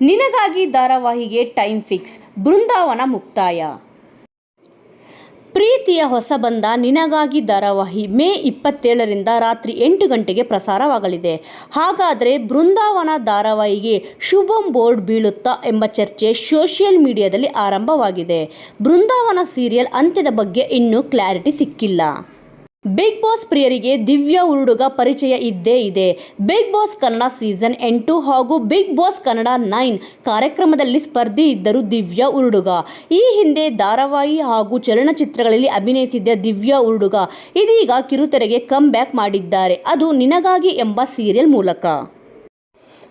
ನಿನಗಾಗಿ ಧಾರಾವಾಹಿಗೆ time fix, ಬೃಂದಾವನ ಮುಕ್ತಾಯ. ಪ್ರೀತಿಯ ಹೊಸಬಂಧ ನಿನಗಾಗಿ ಧಾರಾವಾಹಿ ಮೇ ಇಪ್ಪತ್ತೇಳರಿಂದ ರಾತ್ರಿ ಎಂಟು ಗಂಟೆಗೆ ಪ್ರಸಾರವಾಗಲಿದೆ. ಹಾಗಾದರೆ ಬೃಂದಾವನ ಧಾರಾವಾಹಿಗೆ ಶುಭಂ ಬೋರ್ಡ್ ಬೀಳುತ್ತಾ ಎಂಬ ಚರ್ಚೆ ಸೋಷಿಯಲ್ ಮೀಡಿಯಾದಲ್ಲಿ ಆರಂಭವಾಗಿದೆ. ಬೃಂದಾವನ ಸೀರಿಯಲ್ ಅಂತ್ಯದ ಬಗ್ಗೆ ಇನ್ನೂ ಕ್ಲಾರಿಟಿ ಸಿಕ್ಕಿಲ್ಲ. ಬಿಗ್ ಬಾಸ್ ಪ್ರಿಯರಿಗೆ ದಿವ್ಯಾ ಉರುಡುಗ ಪರಿಚಯ ಇದ್ದೇ ಇದೆ. ಬಿಗ್ ಬಾಸ್ ಕನ್ನಡ ಸೀಸನ್ ಎಂಟು ಹಾಗೂ ಬಿಗ್ ಬಾಸ್ ಕನ್ನಡ ನೈನ್ ಕಾರ್ಯಕ್ರಮದಲ್ಲಿ ಸ್ಪರ್ಧಿ ಇದ್ದರು ದಿವ್ಯಾ ಉರುಡುಗ. ಈ ಹಿಂದೆ ಧಾರಾವಾಹಿ ಹಾಗೂ ಚಲನಚಿತ್ರಗಳಲ್ಲಿ ಅಭಿನಯಿಸಿದ್ದ ದಿವ್ಯಾ ಉರುಡುಗ. ಇದೀಗ ಕಿರುತೆರೆಗೆ ಕಮ್ ಬ್ಯಾಕ್ ಮಾಡಿದ್ದಾರೆ. ಅದು ನಿನಗಾಗಿ ಎಂಬ ಸೀರಿಯಲ್ ಮೂಲಕ.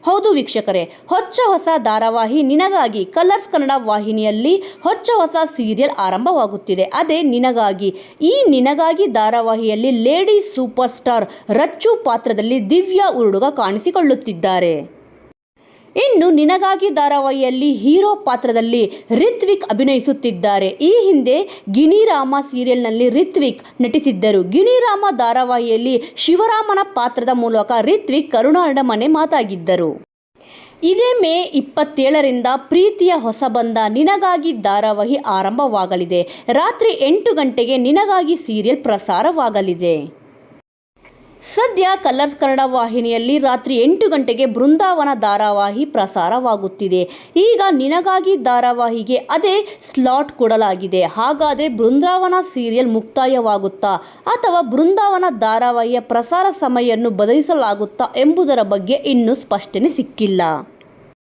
ಹೌದು ವೀಕ್ಷಕರೇ, ಹೊಚ್ಚ ಹೊಸ ಧಾರಾವಾಹಿ ನಿನಗಾಗಿ ಕಲರ್ಸ್ ಕನ್ನಡ ವಾಹಿನಿಯಲ್ಲಿ ಹೊಚ್ಚ ಹೊಸ ಸೀರಿಯಲ್ ಆರಂಭವಾಗುತ್ತಿದೆ. ಅದೇ ನಿನಗಾಗಿ, ಈ ನಿನಗಾಗಿ ಧಾರಾವಾಹಿಯಲ್ಲಿ ಲೇಡಿ ಸೂಪರ್ ಸ್ಟಾರ್ ರಚ್ಚು ಪಾತ್ರದಲ್ಲಿ ದಿವ್ಯಾ ಉರುಡುಗ ಕಾಣಿಸಿಕೊಳ್ಳುತ್ತಿದ್ದಾರೆ. ಇನ್ನು ನಿನಗಾಗಿ ಧಾರಾವಾಹಿಯಲ್ಲಿ ಹೀರೋ ಪಾತ್ರದಲ್ಲಿ ರಿತ್ವಿಕ್ ಅಭಿನಯಿಸುತ್ತಿದ್ದಾರೆ. ಈ ಹಿಂದೆ ಗಿಣಿರಾಮ ಸೀರಿಯಲ್ನಲ್ಲಿ ರಿತ್ವಿಕ್ ನಟಿಸಿದ್ದರು. ಗಿಣಿರಾಮ ಧಾರಾವಾಹಿಯಲ್ಲಿ ಶಿವರಾಮನ ಪಾತ್ರದ ಮೂಲಕ ರಿತ್ವಿಕ್ ಕರುಣಾರಣಮನೆ ಮಾತಾಗಿದ್ದರು. ಇದೇ ಮೇ ಇಪ್ಪತ್ತೇಳರಿಂದ ಪ್ರೀತಿಯ ಹೊಸಬಂಧ ನಿನಗಾಗಿ ಧಾರಾವಾಹಿ ಆರಂಭವಾಗಲಿದೆ. ರಾತ್ರಿ ಎಂಟು ಗಂಟೆಗೆ ನಿನಗಾಗಿ ಸೀರಿಯಲ್ ಪ್ರಸಾರವಾಗಲಿದೆ. ಸದ್ಯ ಕಲರ್ಸ್ ಕನ್ನಡ ವಾಹಿನಿಯಲ್ಲಿ ರಾತ್ರಿ ಎಂಟು ಗಂಟೆಗೆ ಬೃಂದಾವನ ಧಾರಾವಾಹಿ ಪ್ರಸಾರವಾಗುತ್ತಿದೆ. ಈಗ ನಿನಗಾಗಿ ಧಾರಾವಾಹಿಗೆ ಅದೇ ಸ್ಲಾಟ್ ಕೊಡಲಾಗಿದೆ. ಹಾಗಾದರೆ ಬೃಂದಾವನ ಸೀರಿಯಲ್ ಮುಕ್ತಾಯವಾಗುತ್ತಾ ಅಥವಾ ಬೃಂದಾವನ ಧಾರಾವಾಹಿಯ ಪ್ರಸಾರ ಸಮಯವನ್ನು ಬದಲಿಸಲಾಗುತ್ತಾ ಎಂಬುದರ ಬಗ್ಗೆ ಇನ್ನೂ ಸ್ಪಷ್ಟನೆ ಸಿಕ್ಕಿಲ್ಲ.